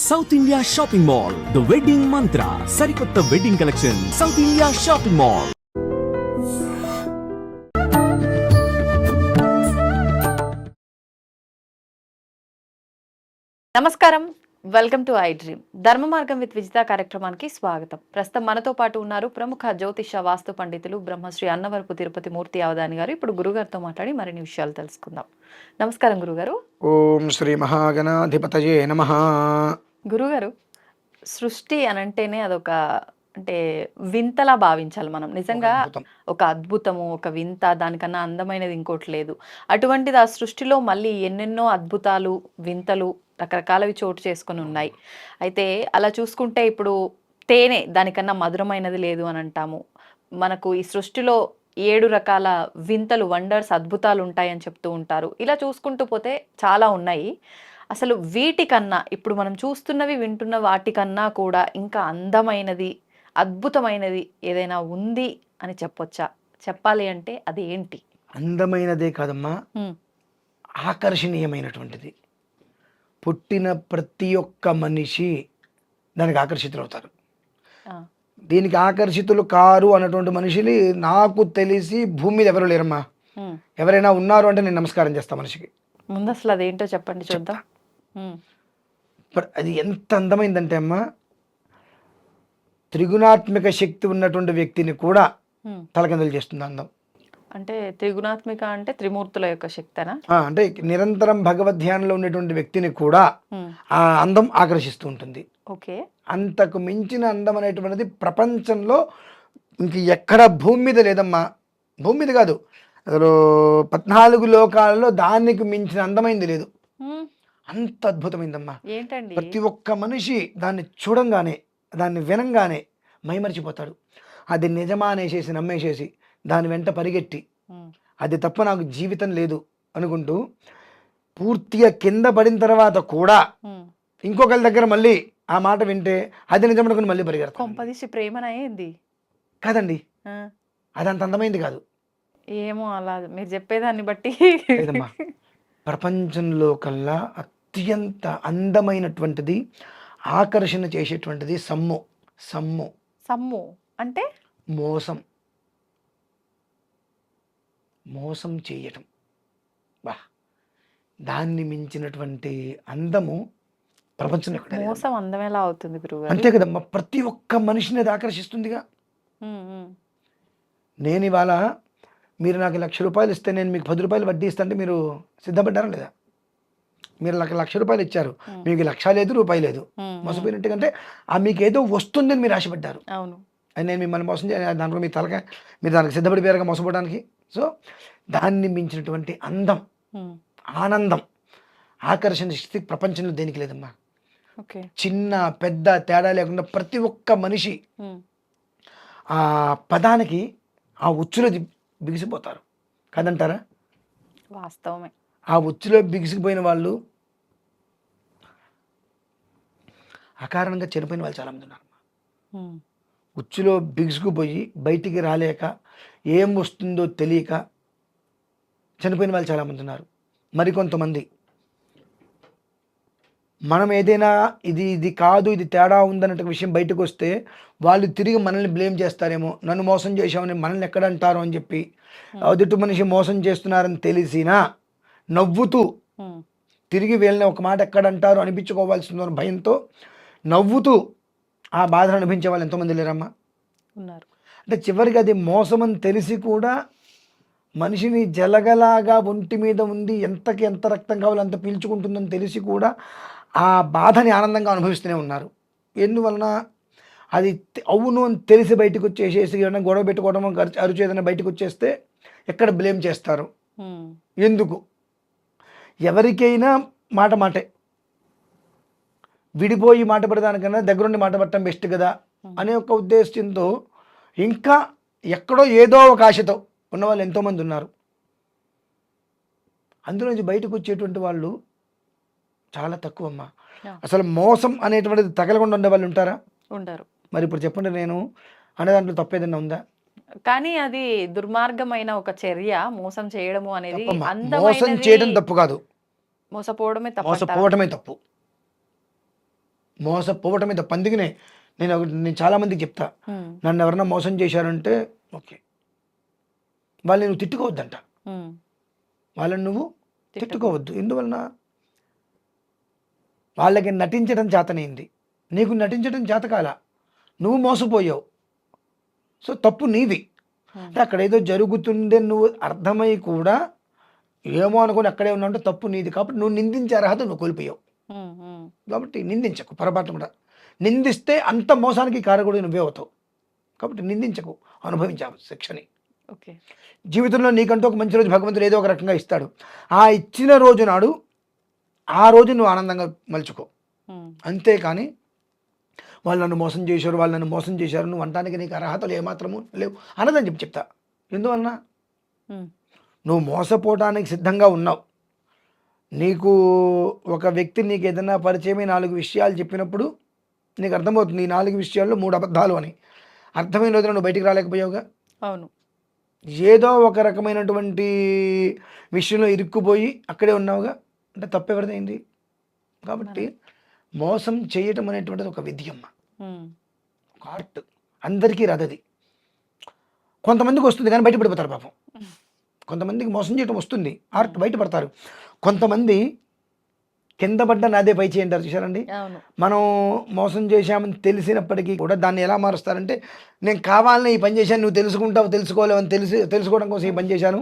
South India shopping mall the wedding Mantra సరికొత్త wedding collection south India shopping mall నమస్కారం. Welcome to I dream Dharma Margam with Vijitha కార్యక్రమానికి స్వాగతం. ప్రస్తుతం మనతో పాటు ఉన్నారు ప్రముఖ జ్యోతిష వాస్తు పండితులు బ్రహ్మశ్రీ అన్నవరపు తిరుపతి మూర్తి అవధాని గారు. ఇప్పుడు గురుగారితో మాట్లాడి మరిన్ని విషయాలు తెలుసుకుందాం. నమస్కారం గురుగారు. ఓం శ్రీ మహాగణాధిపతయే నమ. గురుగారు సృష్టి అనంటేనే అదొక అంటే వింతలా భావించాలి మనం. నిజంగా ఒక అద్భుతము ఒక వింత దానికన్నా అందమైనది ఇంకోటి లేదు. అటువంటిది ఆ సృష్టిలో మళ్ళీ ఎన్నెన్నో అద్భుతాలు వింతలు రకరకాలవి చోటు చేసుకొని ఉన్నాయి. అయితే అలా చూసుకుంటే ఇప్పుడు తేనె దానికన్నా మధురమైనది లేదు అని అంటాము. మనకు ఈ సృష్టిలో ఏడు రకాల వింతలు వండర్స్ అద్భుతాలు ఉంటాయని చెప్తూ ఉంటారు. ఇలా చూసుకుంటూ పోతే చాలా ఉన్నాయి. అసలు వీటికన్నా ఇప్పుడు మనం చూస్తున్నవి వింటున్న వాటికన్నా కూడా ఇంకా అందమైనది అద్భుతమైనది ఏదైనా ఉంది అని చెప్పొచ్చా? చెప్పాలి అంటే అది ఏంటి? అందమైనదే కాదమ్మా. ఆకర్షణీయమైనటువంటిది. పుట్టిన ప్రతి ఒక్క మనిషి దానికి ఆకర్షితులవుతారు. దీనికి ఆకర్షితులు కారు అన్నటువంటి మనిషిని నాకు తెలిసి భూమి మీద ఎవరు లేరమ్మా. ఎవరైనా ఉన్నారు అంటే నేను నమస్కారం చేస్తా మనిషికి. ముందు అసలు అదేంటో చెప్పండి చూద్దాం. బట్ అది ఎంత అందమైందంటే అమ్మా త్రిగుణాత్మక శక్తి ఉన్నటువంటి వ్యక్తిని కూడా. తలకిందలు చేస్తుంది అందం. అంటే త్రిగుణాత్మిక అంటే త్రిమూర్తుల యొక్క శక్తనా? అంటే నిరంతరం భగవద్ ధ్యానంలో ఉన్నటువంటి వ్యక్తిని కూడా. ఆ అందం ఆకర్షిస్తూ ఉంటుంది. ఓకే. అంతకు మించిన అందం అనేటువంటిది ప్రపంచంలో ఇంక ఎక్కడ భూమి మీద లేదమ్మా. భూమి మీద కాదు. అసలు పద్నాలుగు లోకాలలో దానికి మించిన అందమైంది లేదు. అంత అద్భుతమైందమ్మా. ఏంటండి? ప్రతి ఒక్క మనిషి దాన్ని చూడంగానే దాన్ని వినంగానే మైమరిచిపోతాడు. అది నిజమా అనేసేసి నమ్మేసేసి దాని వెంట పరిగెట్టి. అది తప్ప నాకు జీవితం లేదు అనుకుంటూ పూర్తిగా కింద పడిన తర్వాత కూడా. ఇంకొకరి దగ్గర మళ్ళీ ఆ మాట వింటే అది నిజం అనుకుని మళ్ళీ పరిగెడతాం కొంపదీసి ప్రేమన ఏంది? కాదండి. అది అంత అందమైంది కాదు. ఏమో అలా మీరు చెప్పేదాన్ని బట్టి. ప్రపంచంలో కల్లా అత్యంత అందమైనటువంటిది ఆకర్షణ చేసేటువంటిది సమ్ము. సమ్ము. సమ్ము అంటే? మోసం. మోసం చేయటం. బా దాన్ని మించినటువంటి అందము ఎక్కడ లేదమ్మా. మోసం అందం ఎలా అవుతుంది అంతే కదమ్మా ప్రతి ఒక్క మనిషిని అది ఆకర్షిస్తుందిగా. నేను ఇవాళ మీరు నాకు లక్ష రూపాయలు ఇస్తే నేను మీకు పది రూపాయలు వడ్డీ ఇస్తాంటే మీరు సిద్ధపడ్డారా లేదా? మీరు లక్ష రూపాయలు ఇచ్చారు. మీకు లక్ష లేదు రూపాయి లేదు. మోసపోయినట్టుగా ఆ మీకు ఏదో వస్తుందని మీరు ఆశపడ్డారు. అవును. అని నేను మిమ్మల్ని మోసం చేయాలి దాంట్లో మీ తలక మీరు దానికి సిద్ధపడిపోయారుగా మోసపోవడానికి. సో దాన్ని మించినటువంటి అందం. ఆనందం ఆకర్షణ శక్తి ప్రపంచంలో దేనికి లేదమ్మా. చిన్న పెద్ద తేడా లేకుండా ప్రతి ఒక్క మనిషి. ఆ పదానికి ఆ ఉచ్చులో బిగిసిపోతారు. కాదంటారా? వాస్తవమే. ఆ ఉచ్చులో బిగిసిపోయిన వాళ్ళు అకారణంగా చనిపోయిన వాళ్ళు చాలామంది ఉన్నారు. ఉచ్చులో బిగుసుకుపోయి బయటికి రాలేక ఏం వస్తుందో తెలియక చనిపోయిన వాళ్ళు చాలామంది ఉన్నారు. మరికొంతమంది. మనం ఏదైనా ఇది ఇది కాదు ఇది తేడా ఉందన్నట్టు విషయం బయటకు వస్తే వాళ్ళు తిరిగి మనల్ని బ్లేమ్ చేస్తారేమో నన్ను మోసం చేశామని మనల్ని ఎక్కడ అంటారు అని చెప్పి ఎదుటి మనిషి మోసం చేస్తున్నారని తెలిసినా నవ్వుతూ. తిరిగి వీళ్ళని ఒక మాట ఎక్కడ అంటారు అనిపించుకోవాల్సిన భయంతో నవ్వుతూ ఆ బాధను అనిపించే వాళ్ళు ఎంతోమంది లేరమ్మా? ఉన్నారు. అంటే చివరికి అది మోసమని తెలిసి కూడా మనిషిని జలగలాగా ఒంటి మీద ఉంది ఎంతకి ఎంత రక్తం కావాలో అంత పీల్చుకుంటుందని తెలిసి కూడా ఆ బాధని ఆనందంగా అనుభవిస్తూనే ఉన్నారు. ఎందువలన అది అవును అని తెలిసి బయటకు వచ్చేసేసి ఏమైనా గొడవ పెట్టుకోవడం అరుచు- అరుచు ఏదైనా బయటకు వచ్చేస్తే ఎక్కడ బ్లేమ్ చేస్తారు. ఎందుకు? ఎవరికైనా మాట మాటే. విడిపోయి మాట పడదానికన్నా దగ్గరుండి మాట పడటం బెస్ట్ కదా అనే ఒక ఉద్దేశంతో ఇంకా ఎక్కడో ఏదో ఒక ఆశతో ఉన్న వాళ్ళు ఎంతోమంది ఉన్నారు. అందులో నుంచి బయటకు వచ్చేటువంటి వాళ్ళు చాలా తక్కువ అమ్మా. అసలు మోసం అనేటువంటిది తగలకుండా ఉండే వాళ్ళు ఉంటారా? ఉండరు మరి ఇప్పుడు చెప్పండి నేను అనే దాంట్లో తప్పేదన్నా ఉందా? కానీ అది దుర్మార్గమైన ఒక చర్య మోసం చేయడము అనేది మోసం చేయడం తప్పు కాదు. మోసపోవడమే తప్పు? మోసపోవటమే తప్పు. మోసపోవటం మీద పందిగినే నేను నేను చాలామందికి చెప్తా. నన్ను ఎవరన్నా మోసం చేశారంటే ఓకే. వాళ్ళని నువ్వు తిట్టుకోవద్దంట. వాళ్ళని నువ్వు తిట్టుకోవద్దు. ఎందువలన? వాళ్ళకి నటించడం చేతనైంది. నీకు నటించడం చేతకాల నువ్వు మోసపోయావు. సో తప్పు నీది. Hmm. అంటే అక్కడ ఏదో జరుగుతుందని నువ్వు అర్థమై కూడా ఏమో అనుకుని అక్కడే ఉన్నావు తప్పు నీది కాబట్టి నువ్వు నిందించే అర్హత నువ్వు కోల్పోయావు. కాబట్టి నిందించకు పొరపాటు కూడా. నిందిస్తే అంత మోసానికి కారకుడు నువ్వే అవుతావు. కాబట్టి నిందించకు అనుభవించావు శిక్షని. ఓకే. జీవితంలో నీకంటూ ఒక మంచి రోజు భగవంతుడు ఏదో ఒక రకంగా ఇస్తాడు. ఆ ఇచ్చిన రోజు నాడు ఆ రోజు నువ్వు ఆనందంగా మలుచుకో. అంతేకాని వాళ్ళు నన్ను మోసం చేశారు వాళ్ళు నన్ను మోసం చేశారు నువ్వు అంటానికి నీకు అర్హతలు ఏమాత్రము లేవు అన్నదని చెప్పి చెప్తా. ఎందువలన? నువ్వు మోసపోవడానికి సిద్ధంగా ఉన్నావు. నీకు ఒక వ్యక్తి నీకు ఏదైనా పరిచయమే నాలుగు విషయాలు చెప్పినప్పుడు నీకు అర్థమవుతుంది ఈ నాలుగు విషయాల్లో మూడు అబద్ధాలు అని. అర్థమైన రోజున నువ్వు బయటికి రాలేకపోయావుగా? అవును. ఏదో ఒక రకమైనటువంటి విషయంలో ఇరుక్కుపోయి అక్కడే ఉన్నావుగా? అంటే తప్పెవరిదైంది? కాబట్టి మోసం చేయటం అనేటువంటిది ఒక విద్యమ్మ ఒక ఆర్ట్ అందరికీ రాదది. కొంతమందికి వస్తుంది కానీ బయటపడిపోతారు పాపం. కొంతమందికి మోసం చేయటం వస్తుంది. ఆర్ట్ బయటపడతారు. కొంతమంది కింద పడ్డ నాదే పై చేయంటారు చూసారండి మనం మోసం చేశామని తెలిసినప్పటికీ కూడా దాన్ని ఎలా మారుస్తారంటే నేను కావాలని ఈ పని చేశాను నువ్వు తెలుసుకుంటావు తెలుసుకోలేవు అని తెలిసి తెలుసుకోవడం కోసం ఈ పని చేశాను.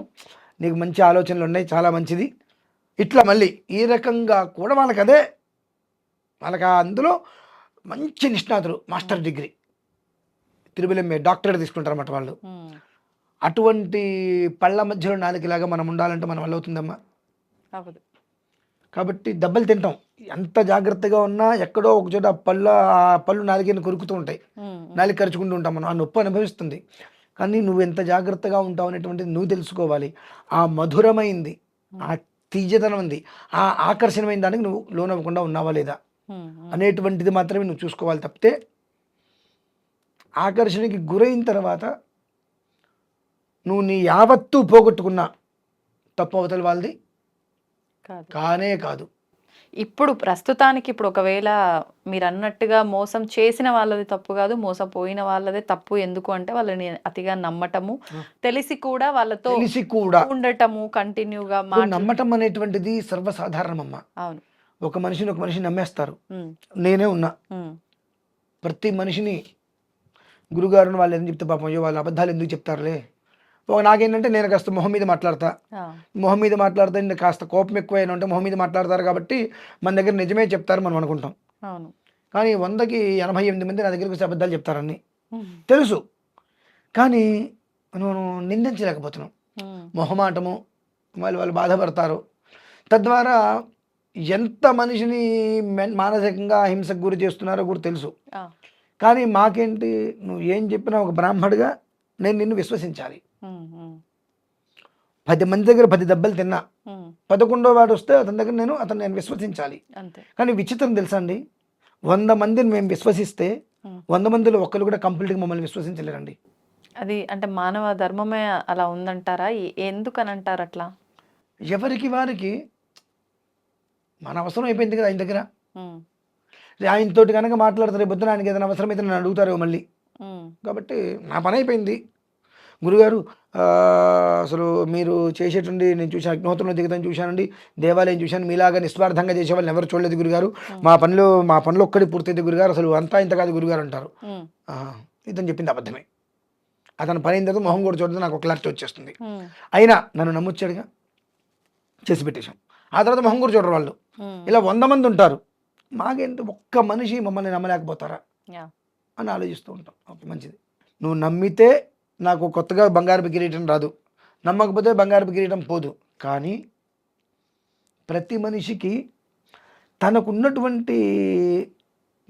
నీకు మంచి ఆలోచనలు ఉన్నాయి చాలా మంచిది. ఇట్లా మళ్ళీ ఈ రకంగా కూడా వాళ్ళకి అదే వాళ్ళకి అందులో మంచి నిష్ణాతులు మాస్టర్ డిగ్రీ. తిరుమల డాక్టరేట్ తీసుకుంటారు అన్నమాట వాళ్ళు అటువంటి పళ్ళ మధ్యలో నాలుగులాగా మనం ఉండాలంటే మనం వల్ల అవుతుందమ్మా. అవ్వదు. కాబట్టి దెబ్బలు తింటాం. ఎంత జాగ్రత్తగా ఉన్నా ఎక్కడో ఒక చోట ఆ పళ్ళ ఆ పళ్ళు నాలుగైన కొరుకుతూ ఉంటాయి. నాలుగు ఖర్చుకుంటూ ఉంటాం మనం. ఆ నొప్పి అనుభవిస్తుంది. కానీ నువ్వు ఎంత జాగ్రత్తగా ఉంటావు అనేటువంటిది నువ్వు తెలుసుకోవాలి. ఆ మధురమైంది ఆ తీయదనమైంది ఆ ఆకర్షణమైన దానికి నువ్వు లోనవ్వకుండా ఉన్నావా లేదా? అనేటువంటిది మాత్రమే నువ్వు చూసుకోవాలి తప్పితే ఆకర్షణకి గురైన తర్వాత నువ్వు నీ యావత్తు పోగొట్టుకున్నా తప్పు అవతల వాళ్ళది? కానే కాదు. ఇప్పుడు ప్రస్తుతానికి ఇప్పుడు ఒకవేళ మీరు అన్నట్టుగా మోసం చేసిన వాళ్ళది తప్పు కాదు మోసపోయిన వాళ్ళదే తప్పు ఎందుకు అంటే వాళ్ళని అతిగా నమ్మటము. తెలిసి కూడా వాళ్ళతో తెలిసి కూడా ఉండటము కంటిన్యూగా నమ్మటం అనేటువంటిది సర్వసాధారణమమ్మ. అవును. ఒక మనిషిని ఒక మనిషి నమ్మేస్తారు. నేనే ఉన్నా. ప్రతి మనిషిని గురుగారుని వాళ్ళు ఎందుకు చెప్తే పాపం అయ్యో వాళ్ళు అబద్ధాలు ఎందుకు చెప్తారులే? నాకేంటంటే నేను కాస్త మొహం మీద మాట్లాడతా. మొహం మీద మాట్లాడితే ఇంకా కాస్త కోపం ఎక్కువైనా ఉంటే మొహం మీద మాట్లాడతారు కాబట్టి మన దగ్గర నిజమే చెప్తారు మనం అనుకుంటాం. కానీ వందకి ఎనభై ఎనిమిది మంది నా దగ్గరికి అబద్ధాలు చెప్తారని తెలుసు. కానీ మనం నిందించలేకపోతున్నాం మొహమాటము వాళ్ళు వాళ్ళు బాధపడతారు. తద్వారా ఎంత మనిషిని మెన్- మానసికంగా హింసకు గురి చేస్తున్నారో కూడా తెలుసు. కానీ మాకేంటి? నువ్వు ఏం చెప్పినా ఒక బ్రాహ్మడిగా నేను నిన్ను విశ్వసించాలి. పది మంది దగ్గర పది దెబ్బలు తిన్నా. పదకొండో వాడు వస్తే అతని దగ్గర నేను అతను నేను విశ్వసించాలి. కానీ విచిత్రం తెలుసా అండి? వంద మందిని మేము విశ్వసిస్తే. వంద మందిలో ఒక్కరు కూడా కంప్లీట్గా మమ్మల్ని విశ్వసించలేరండి. అది అంటే మానవ ధర్మమే అలా ఉందంటారా? ఎందుకని అంటారు అట్లా? ఎవరికి వారికి మన అవసరం అయిపోయింది కదా ఆయన దగ్గర. ఆయనతోటి కనుక మాట్లాడతారు రేపు పొద్దున ఆయనకి ఏదైనా అవసరం అయితే నన్ను అడుగుతారు మళ్ళీ. కాబట్టి నా పని అయిపోయింది. గురుగారు అసలు మీరు చేసేటువంటి నేను చూశాను అగ్నిహోత్రంలో దిగుతాను చూశానండి. దేవాలయం చూశాను. మీలాగా నిస్వార్థంగా చేసే వాళ్ళని ఎవరు చూడలేదు గురుగారు. మా పనిలో మా పనిలో ఒక్కడి పూర్తయింది గురుగారు. అసలు అంతా ఇంత కాదు గురుగారు అంటారు. ఇతను చెప్పింది అబద్ధమే. అతను పని అయిన తర్వాత మొహం కూడా చూడదు నాకు ఒక క్లారిటీ వచ్చేస్తుంది. అయినా నన్ను నమ్ముచ్చాడుగా? చేసి పెట్టేశాం. ఆ తర్వాత మొహం కూడా చూడరు వాళ్ళు. ఇలా వంద మంది ఉంటారు. మాకేంటి ఒక్క మనిషి మమ్మల్ని నమ్మలేకపోతారా? అని ఆలోచిస్తూ ఉంటాం. ఓకే మంచిది. నువ్వు నమ్మితే నాకు కొత్తగా బంగారపు కిరీటం రాదు. నమ్మకపోతే బంగారపు కిరీటం పోదు. కానీ ప్రతి మనిషికి తనకున్నటువంటి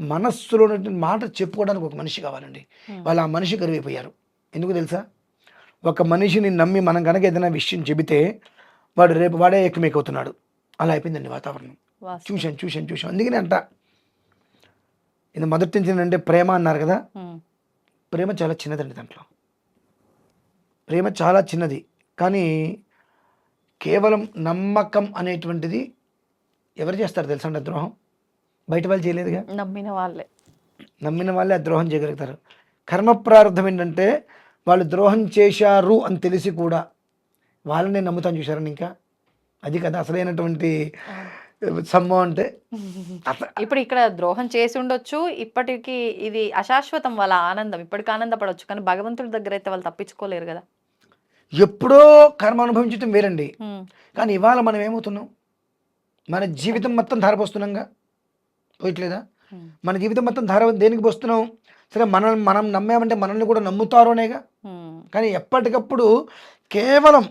మనస్సులో ఉన్నటువంటి మాట చెప్పుకోవడానికి ఒక మనిషి కావాలండి. వాళ్ళు ఆ మనిషి కరువైపోయారు. ఎందుకు తెలుసా? ఒక మనిషిని నమ్మి మనం కనుక ఏదైనా విషయం చెబితే వాడు రేపు వాడే ఎక్కుమేకవుతున్నాడు అలా అయిపోయిందండి వాతావరణం. చూశాను చూశాను చూశాను. అందుకనే అంట. ఇది మొదటి నుంచి అంటే ప్రేమ అన్నారు కదా? ప్రేమ చాలా చిన్నదండి దాంట్లో. ప్రేమ చాలా చిన్నది. కానీ కేవలం నమ్మకం అనేటువంటిది ఎవరు చేస్తారు తెలుసా అండి ద్రోహం? బయట వాళ్ళు చేయలేదుగా? నమ్మిన వాళ్ళే. నమ్మిన వాళ్ళే ఆ ద్రోహం చేయగలుగుతారు. కర్మ ప్రారంభం ఏంటంటే వాళ్ళు ద్రోహం చేశారు అని తెలిసి కూడా వాళ్ళని నమ్ముతాను చూశారని ఇంకా? అది కదా అసలైనటువంటి సమ్మం అంటే. ఇప్పుడు ఇక్కడ ద్రోహం చేసి ఉండొచ్చు ఇప్పటికి ఇది అశాశ్వతం వాళ్ళ ఆనందం. ఇప్పటికి ఆనందపడవచ్చు కానీ భగవంతుడి దగ్గర అయితే వాళ్ళు తప్పించుకోలేరు కదా. ఎప్పుడో కర్మ అనుభవించడం వేరండి. కానీ ఇవాళ మనం ఏమవుతున్నాం? మన జీవితం మొత్తం ధారపోస్తున్నాంగా పోయట్లేదా? మన జీవితం మొత్తం ధార దేనికి పోస్తున్నాం? సరే మనం మనం నమ్మామంటే మనల్ని కూడా నమ్ముతారు అనేగా? కానీ ఎప్పటికప్పుడు కేవలం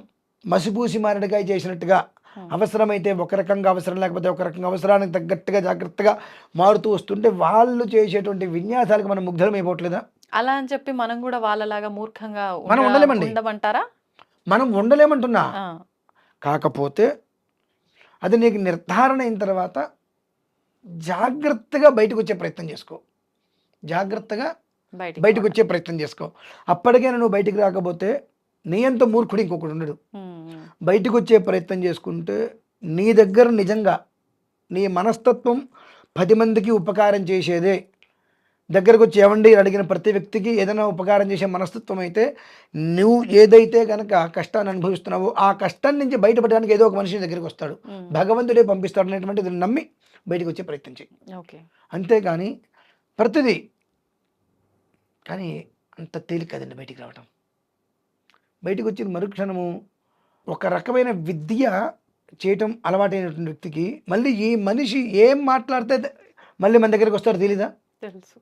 మసిపూసి మారడికాయ చేసినట్టుగా అవసరమైతే ఒక రకంగా అవసరం లేకపోతే ఒక రకంగా అవసరానికి తగ్గట్టుగా జాగ్రత్తగా మారుతూ వస్తుంటే వాళ్ళు చేసేటువంటి విన్యాసాలకు మనం ముగ్ధరం అయిపోవట్లేదా అలా అని చెప్పి మనం కూడా వాళ్ళలాగా మూర్ఖంగా మనం ఉండ- ఉండలేమండి. ఉండమంటారా? మనం ఉండలేమంటున్నా. కాకపోతే అది నీకు నిర్ధారణ అయిన తర్వాత జాగ్రత్తగా బయటకు వచ్చే ప్రయత్నం చేసుకో. జాగ్రత్తగా బయటికి వచ్చే ప్రయత్నం చేసుకో. అప్పటికైనా నువ్వు బయటికి రాకపోతే నీ అంత మూర్ఖుడు ఇంకొకడు ఉండడు. బయటకు వచ్చే ప్రయత్నం చేసుకుంటే నీ దగ్గర నిజంగా నీ మనస్తత్వం పది మందికి ఉపకారం చేసేదే. దగ్గరకు వచ్చి ఏమండి అడిగిన ప్రతి వ్యక్తికి ఏదైనా ఉపకారం చేసే మనస్తత్వం అయితే నువ్వు ఏదైతే కనుక కష్టాన్ని అనుభవిస్తున్నావో ఆ కష్టం నుంచి బయటపడడానికి ఏదో ఒక మనిషి దగ్గరికి వస్తాడు భగవంతుడే పంపిస్తాడు అనేటువంటిది నమ్మి బయటకు వచ్చే ప్రయత్నం చేయి. ఓకే. అంతేగాని ప్రతిదీ కానీ అంత తేలిక కదండి బయటికి రావటం. బయటికి వచ్చిన మరుక్షణము ఒక రకమైన విద్య చేయటం అలవాటైనటువంటి వ్యక్తికి మళ్ళీ ఈ మనిషి ఏం మాట్లాడితే మళ్ళీ మన దగ్గరికి వస్తాడో తెలీదా? తెలుసు.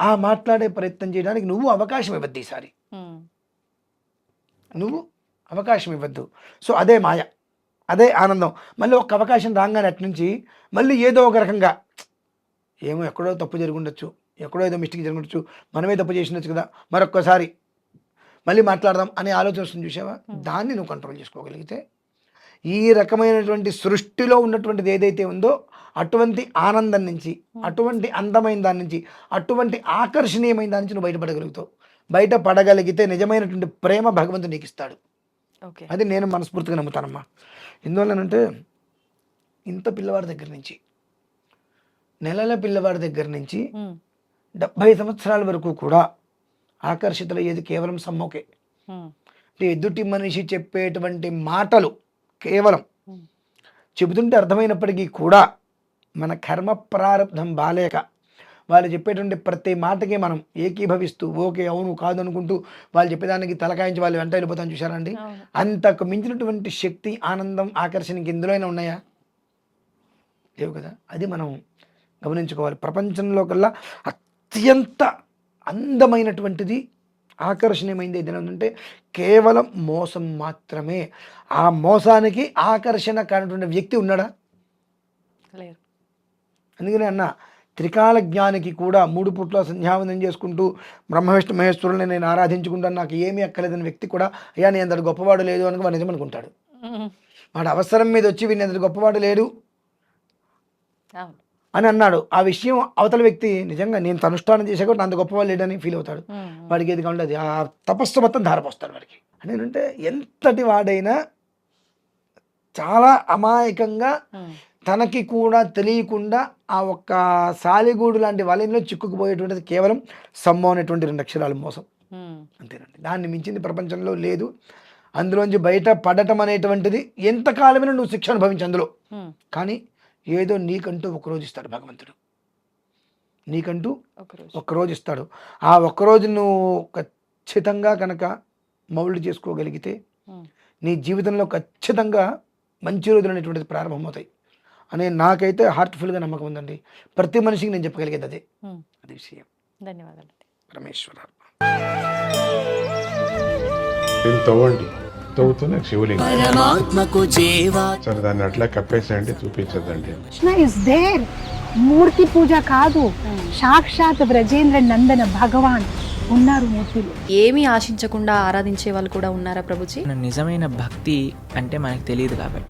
ఆ మాట్లాడే ప్రయత్నం చేయడానికి నువ్వు అవకాశం ఇవ్వద్దు ఈసారి. నువ్వు అవకాశం ఇవ్వద్దు. సో అదే మాయ. అదే ఆనందం. మళ్ళీ ఒక అవకాశం రాగానే నుంచి మళ్ళీ ఏదో ఒక రకంగా ఏమో ఎక్కడో తప్పు జరుగుండొచ్చు ఎక్కడో ఏదో మిస్టేక్ జరుగుండొచ్చు మనమే తప్పు చేసినచ్చు కదా మరొక్కసారి మళ్ళీ మాట్లాడదాం అనే ఆలోచన వస్తుంది చూసావా దాన్ని నువ్వు కంట్రోల్ చేసుకోగలిగితే ఈ రకమైనటువంటి సృష్టిలో ఉన్నటువంటిది ఏదైతే ఉందో అటువంటి ఆనందం నుంచి అటువంటి అందమైన దాని నుంచి అటువంటి ఆకర్షణీయమైన దాని నుంచి నువ్వు బయటపడగలుగుతావు. బయట పడగలిగితే నిజమైనటువంటి ప్రేమ భగవంతుడు నీకు ఇస్తాడు. ఓకే. అది నేను మనస్ఫూర్తిగా నమ్ముతానమ్మా. ఎందువల్లనంటే ఇంత పిల్లవాడి దగ్గర నుంచి నెలల పిల్లవాడి దగ్గర నుంచి ఉమ్, డెబ్భై సంవత్సరాల వరకు కూడా ఆకర్షితులయ్యేది కేవలం సమ్మోకే. ఉమ్, అంటే ఎదుటి మనిషి చెప్పేటువంటి మాటలు కేవలం చెబుతుంటే అర్థమైనప్పటికీ కూడా మన కర్మ ప్రారంధం బాలేక వాళ్ళు చెప్పేటువంటి ప్రతి మాటకి మనం ఏకీభవిస్తూ ఓకే అవును కాదు అనుకుంటూ వాళ్ళు చెప్పేదానికి తలకాయించి వాళ్ళు వెంట వెళ్ళిపోతాను చూసారండి అంతకు మించినటువంటి శక్తి ఆనందం ఆకర్షణ ఇంకెందులోనే ఉన్నాయా? లేవు కదా? అది మనం గమనించుకోవాలి. ప్రపంచంలో కల్లా అత్యంత అందమైనటువంటిది ఆకర్షణీయమైనది ఏదైనా ఉందంటే కేవలం మోసం మాత్రమే. ఆ మోసానికి ఆకర్షణ కానటువంటి వ్యక్తి ఉన్నాడా? లేరు. అందుకనే అన్న త్రికాల జ్ఞానికి కూడా మూడు పుట్ల సంధ్యావందనం చేసుకుంటూ బ్రహ్మవిష్ణు మహేశ్వరుల్ని నేను ఆరాధించుకుంటాను. నాకు ఏమీ అక్కర్లేదని వ్యక్తి కూడా అయ్యా నేను అంతటి గొప్పవాడు లేదు అని వాడు నిజం అనుకుంటాడు. ఉమ్, వాడు అవసరం మీద వచ్చి వీడిని అంతటి గొప్పవాడు లేడు అని అన్నాడు. ఆ విషయం అవతల వ్యక్తి నిజంగా నేను తనుష్ఠానం చేసే కూడా అంత గొప్పవాడు లేడని ఫీల్ అవుతాడు. వాడికి ఏది కావాలి ఆ తపస్సు మొత్తం ధారపోస్తాడు వాడికి. అని ఏంటంటే ఎంతటి వాడైనా చాలా అమాయకంగా తనకి కూడా తెలియకుండా ఆ ఒక్క సాలిగూడు లాంటి వలయంలో చిక్కుకుపోయేటువంటిది కేవలం సమ్మో అనేటువంటి రెండు అక్షరాలు మోసం. అంతేనండి. దాన్ని మించింది ప్రపంచంలో లేదు. అందులోంచి బయట పడటం అనేటువంటిది ఎంతకాలమైనా నువ్వు శిక్ష అనుభవించు అందులో. కానీ ఏదో నీకంటూ ఒకరోజు ఇస్తాడు భగవంతుడు. నీకంటూ ఒకరోజు. ఒక్కరోజు ఇస్తాడు. ఆ ఒక్కరోజు నువ్వు ఖచ్చితంగా కనుక మౌళ్ళు చేసుకోగలిగితే నీ జీవితంలో ఖచ్చితంగా మంచి రోజులు అనేటువంటిది ప్రారంభమవుతాయి. అనే నాకైతే హార్ట్ఫుల్గా నమ్మకం ఉందండి. ప్రతి మనిషికి నేను చెప్పగలిగేది అదే. అది విషయం. ధన్యవాదాలు. పరమేశ్వర. దీన్ని తవ్వండి. తవ్వుతూనే శివలింగం. పరమాత్మకు జీవా. సరే దాన్ని అట్లా కప్పేసేయండి చూపించదండి కృష్ణ ఇస్ దేర్ మూర్తి పూజ కాదు. సాక్షాత్ బ్రజేంద్ర నందన భగవాన్ ఉన్నారు మూర్తిలో. ఏమీ ఆశించకుండా ఆరాధించే వాళ్ళు కూడా ఉన్నారా ప్రభుజీ? నిజమైన భక్తి అంటే మనకు తెలియదు కాబట్టి.